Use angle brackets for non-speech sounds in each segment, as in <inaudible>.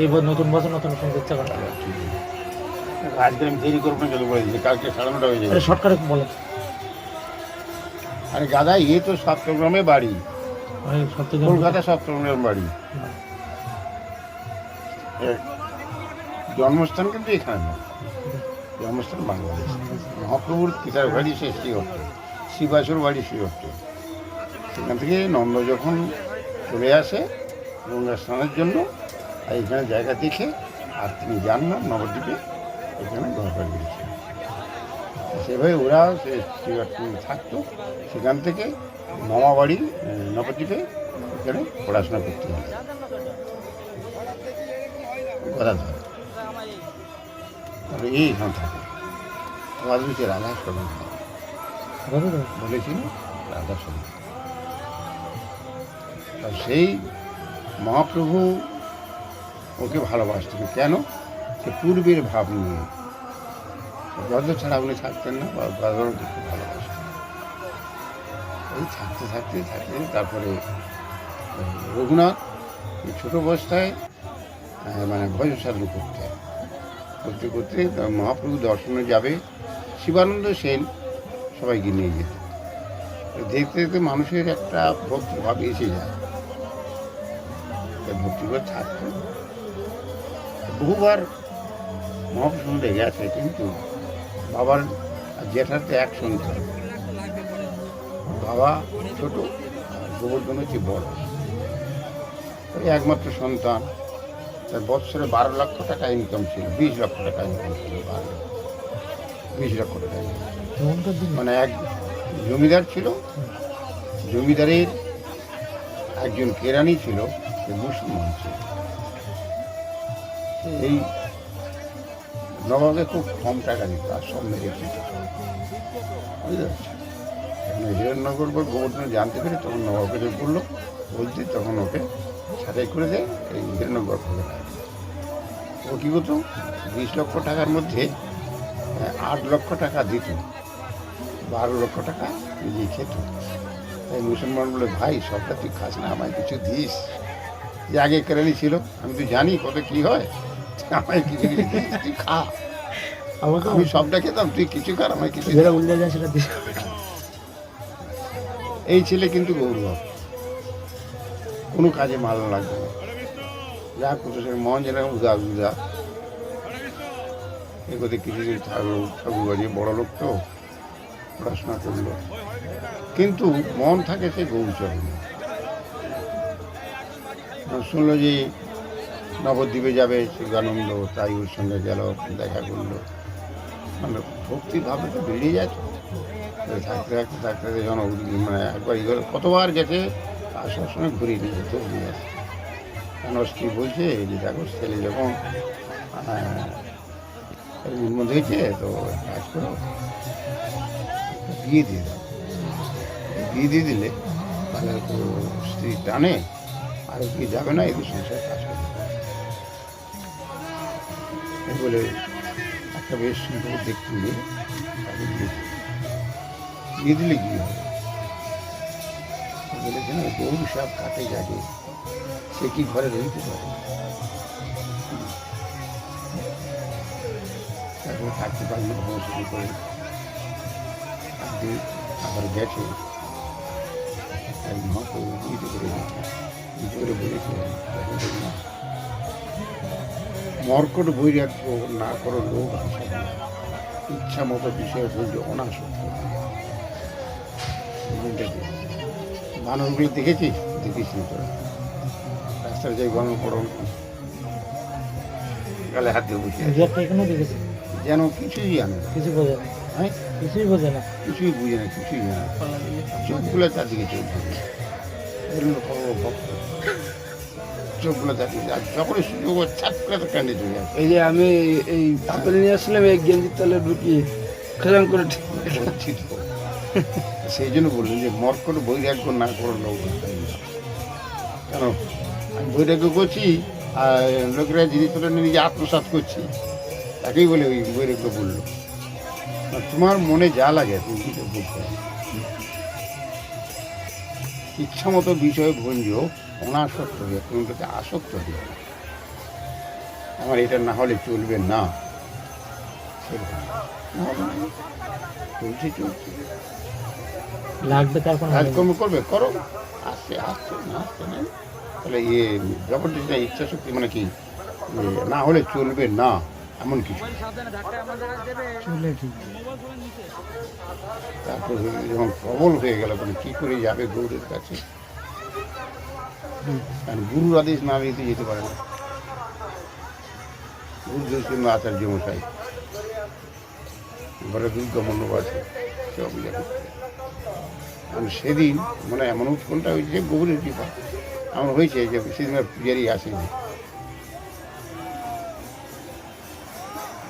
এই নতুন বছর নতুন নতুন ইচ্ছা করা। আজকে আমি দেরি করব না চলে বলেছি কালকে সাড়ে নটা হয়ে যাবে। শর্টকাটে বলেন। আরে গাদা এ তো সপ্তগ্রামে বাড়ি। কলকাতা সপ্তগ্রামের বাড়ি। জন্মস্থান কিন্তু এখানে। না জন্মস্থান বাংলাদেশ। মহাপ্রভুর পিতার বাড়ি সে শ্রীহট্ট শিবাসুর বাড়ি শ্রীহট্ট সেখান থেকে নন্দ যখন চলে আসে গঙ্গা স্নানের জন্য এখানে জায়গা দেখে আর তিনি যান না নবদ্বীপে এখানে ঘর বাড়ি দিয়েছেন সেভাবে ওরা সে থাকতো সেখান থেকে মামাবাড়ি নবদ্বীপে এখানে পড়াশোনা করতে হয় গদাধর তারপরে এই এখানে থাকে। আমাদের হচ্ছে রাধা বলো বলেছি না রাধা সেই মহাপ্রভু ওকে ভালোবাসতেন কেন? সে পূর্বের ভাব নিয়ে। গদ ছাড়া উনি থাকতেন না গদকে খুব ভালোবাসতেন। এই থাকতে থাকতে থাকতে তারপরে রঘুনাথ ছোটো অবস্থায় মানে ভজন সাধন করতে করতে করতে মহাপ্রভু দর্শনে যাবে। শিবানন্দ সেন সবাইকে নিয়ে যেত। দেখতে দেখতে মানুষের একটা ভক্তিভাব এসে যায়। ভক্তিভাব থাকতো। বহুবার মহাপ্রভু সঙ্গে গেছে কিন্তু বাবার আর জেঠার তো এক সন্তান। বাবা ছোট আর গোবর্ধন হচ্ছে বড়। ওই একমাত্র সন্তান। তার বৎসরে বারো লক্ষ টাকা ইনকাম ছিল বিশ লক্ষ টাকা ইনকাম ছিল বারো বিশ লক্ষ টাকা মানে এক জমিদার ছিল জমিদারের একজন কেরানি ছিল মুসলমান ছিল। এই নবাবকে খুব কম টাকা দিত আর সব মেরে পারছ এখন হিরণনগর বা গোবর্ধন জানতে পেরে তখন নবাবকে বলল বলতে তখন ওকে ছাড়াই করে দেয় এই হিরণনগর করে ও কী করতো? বিশ লক্ষ টাকার মধ্যে আহ, আট লক্ষ টাকা দিত বারো লক্ষ টাকা নিজে খেত। তাই মুসলমান বলে ভাই সবটা তুই খাস না আমায় কিছু দিস। যে আগে কেরানি ছিল আমি তো জানি কত কি হয়। আমায় কিছু কিছু দিস খা আমাকে আমি সবটা খেতাম তুই কিছু খার আমায় কিছু। যেটা উল্টে যায় সেটা দিয়ে এই ছেলে কিন্তু গৌরব। কোনো কাজে ভালো লাগবে না। যা করতো সে মন যেন উদা উদা এগোতে কিছুদিন থাকল ঠাকুর বাড়ি বড় লোক তো পড়াশোনা করল। কিন্তু মন থাকে সে গৌরচরণে। শুনলো যে নবদ্বীপে যাবে, শিবানন্দ তাই ওর সঙ্গে গেল, দেখা করল। মানে ভক্তি ভাবে তো বেরিয়ে যাচ্ছে থাকতে থাকতে থাকতে যখন মানে একবার ইগল কতবার গেছে আর সবসময় ঘুরিয়ে নিয়ে যেত আসে কারণ স্ত্রী বলছে যে দেখো ছেলে যখন উন্মত হয়েছে, তো কাজ করো, বিয়ে দিয়ে দাও। বিয়ে দিয়ে দিলে তাহলে তো স্ত্রী টানে, আর কি যাবে না, এদের সংসার কাজ এই বলে একটা বেশ সুন্দর দেখতে মেয়ে তাকে বিয়ে দিল। দিলে কি হবে ও বলেছে না গরু সব কাটে যাবে সে কি ঘরে রইতে পারে তারপরে থাকতে পারল ভ্রমণ শুরু করে আবার গেছে মহাপ্রভু বুঝতে করে বুঝতে করে বলেছে দেখো দেখো, মর্কট বৈরাগ্য না করো লোক আসে। ইচ্ছা মতো বিষয় বললে অনাসক্ত। মনটাকে মানুষগুলো দেখেছিস দেখিস না তোরা রাস্তার যাই গরম পড়ন গালে হাত দিয়ে বসে দেখেছি। যেন কিছুই জানে কিছু বোঝে না। হ্যাঁ? কিছুই বোঝে না। কিছুই বুঝে না কিছুই জানে চোখগুলো চারদিকে এগুলো বড় ভক্ত। চোখগুলো সুযোগ করে তো ক্যান্ডে চলে এই যে আমি এই আপেল নিয়ে আসলাম এই গেঞ্জির তলে ঢুকিয়ে খেলাম করে ঠিক সেই জন্য বললেন যে মর্কট বৈরাগ্য না করো লোক কেন? আমি বৈরাগ্য করছি আর লোকেরা জিনিস তুলে নিয়ে নিজে আত্মসাৎ করছি তাকেই বলে ওই বৈরাগ্য বলল। তোমার মনে যা লাগে তুমি কিছু বলতে ইচ্ছা মতো বিষয়ে ভঞ্জ অনাসক্ত হয়ে তুমি আসক্ত হয়ে আমার এটা না হলে চলবে না। না না। চলছে চলছে। লাগবে তারপর হবে। কাজকর্ম করবে করো। আসছে আসছে না আসছে না। তাহলে ইয়ে জবরদস্তি ইচ্ছা শক্তি মানে কি না হলে চলবে না এমন কিছু। তারপর যখন প্রবল হয়ে গেল মানে কী করে যাবে গৌরের কাছে? কারণ গুরুর আদেশ না নিতে যেতে পারে না। গুরুদেব কিংবা আচার্য মশাই। ঘরে দুর্গা মণ্ডপ আছে ইয়ে করতে। কারণ সেদিন মানে এমন উৎকণ্ঠা হয়েছে যে গৌরের কৃপা। এমন হয়েছে যে সেদিন পূজারি আসেনি।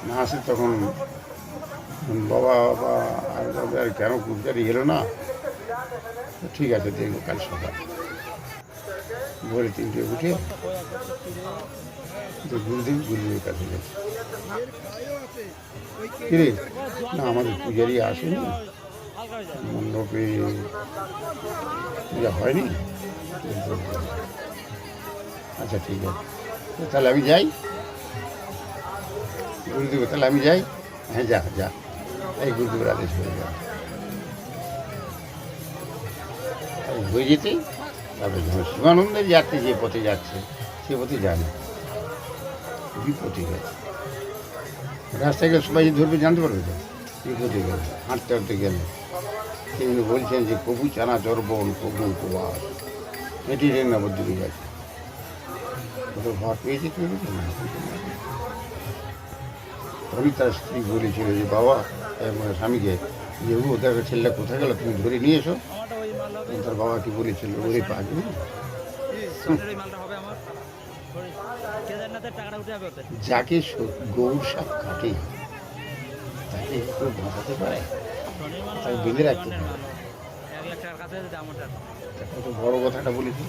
না আসে তখন বাবা বাবা, আর কেন পূজারি এলো না? ঠিক আছে, দেখব কাল সকাল। ভোরে তিনটে উঠে তো গুরুদেব গুরুদেবের কাছে গেছে। কিরে? না, আমাদের পূজারি আসেনি। মণ্ডপে পূজা হয়নি? আচ্ছা ঠিক আছে। তাহলে আমি যাই। গুরুদেব, তাহলে আমি যাই। হ্যাঁ যা যা। এই গুরুদেবের আদেশ হয়ে যা হয়ে যেতেই তারপরে শিবানন্দের যাত্রী যে পথে যাচ্ছে সে পথে যায় না। বিপথে গেছে রাস্তায় গেলে সবাই ধরবে জানতে পারবে তো? বিপথে গেল হাঁটতে হাঁটতে গেলে। তিনি বলছেন যে প্রভু চানা চর্বণ প্রভু উপবাস। এটি রেন নবদ্বীপে দিকে গেছে পেয়েছে কি? না, না। তার স্ত্রী বলেছিল যে বাবা স্বামীকে যে ও ওদের ছেলেটা কোথায় গেল? তুমি ধরে নিয়ে এসো। তার বাবা কি বলেছিল? ওরে পাগলি। যাকে গৌর সাপ কাটে তাকে কেউ বাঁচাতে পারে? তাকে বেঁধে রাখতে পারে। কত বড় কথাটা বলেছিল?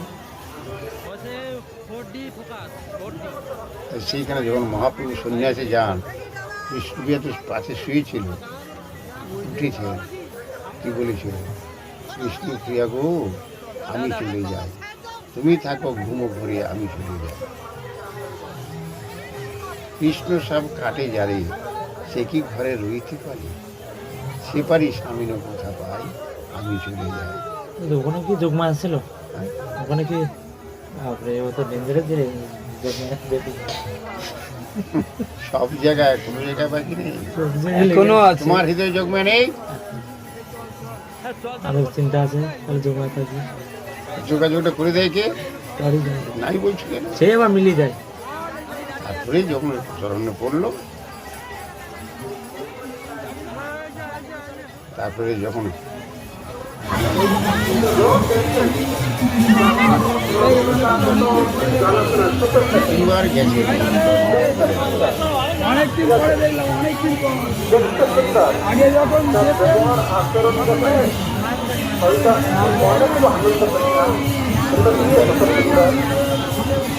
সেইখানে যখন মহাপ্রভু সন্ন্যাসে যান বিষ্ণুপ্রিয়া তো পাশে শুয়েছিল উঠেছে। কি বলেছিল? বিষ্ণুপ্রিয়া গো আমি চলে যাই। তুমি থাকো ঘুমো ঘুরে আমি চলে যাই। কৃষ্ণ সব কাটে যারে সে কি ঘরে রইতে পারে? সে পারি স্বামীন কথা পাই আমি চলে যাই। কিন্তু ওখানে কি যোগমা আসছিল ওখানে কি সব জায়গায় কোনো জায়গায় বাকি নেই। তোমার হৃদয় যোগমে নেই? আরও চিন্তা আছে তাহলে যোগাযোগ আছে। যোগাযোগটা করে দেয় কে? তারই। নাই বলছি কেন সে আবার মিলিয়ে যায়। তারপরে যখন চরণে পড়ল তারপরে যখন তিনবার গেছে অনেকদিন পরে দেখলাম অনেকদিন পর আগে যখন যেতে এই তোর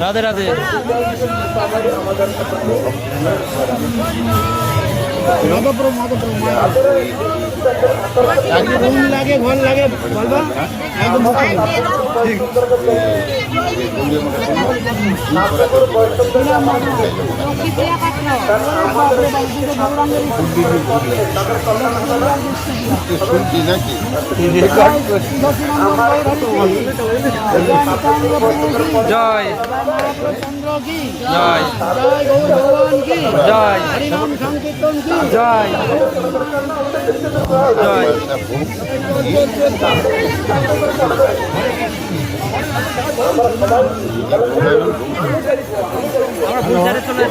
রাধে রাধে। রুম লাগে ঘর লাগে বলবা? একদম শুনছি নাকি? জয়। জয়। জয়। জয়। জয়। আমরা ফুলচারে চলে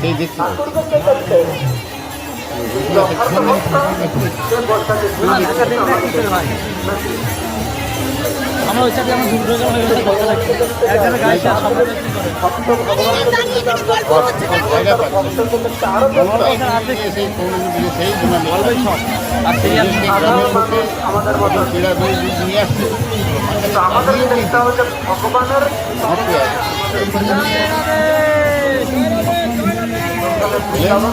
সেই দেখছি। <laughs> আমরা ওই সাথে আমার গেছে, কথা লাগছে একজনের নিয়ে আসছে আমাদের চেষ্টা হচ্ছে ভগবানের সেই দিন আবার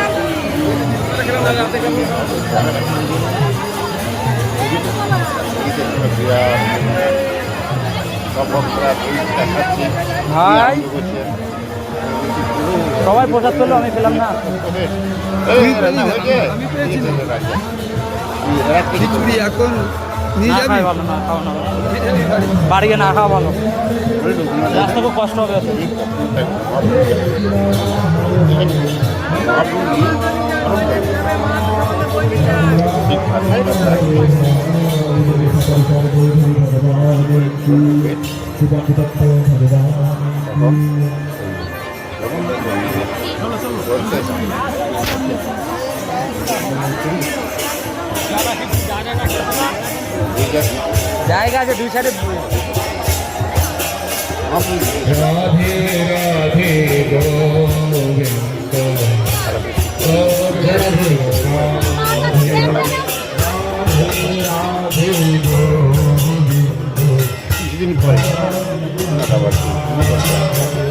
ভাই সবাই প্রসাদ পেল আমি পেলাম না। খিচুড়ি এখন নিয়ে যাবি? ভালো না খাওয়া বাড়ি না খাওয়া ভালো। রাস্তা খুব কষ্ট হবে। জায়গা আছে দুই সাইডে রাধে রাধে গোবিন্দ আবার পুজো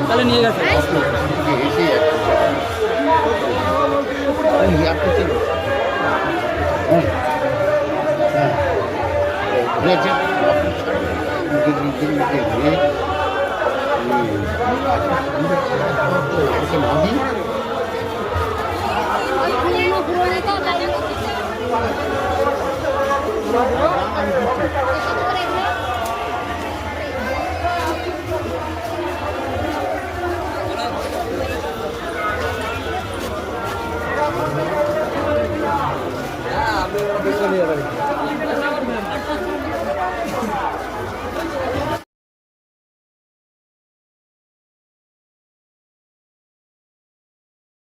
তাহলে নিয়ে গেছে এসে আপনি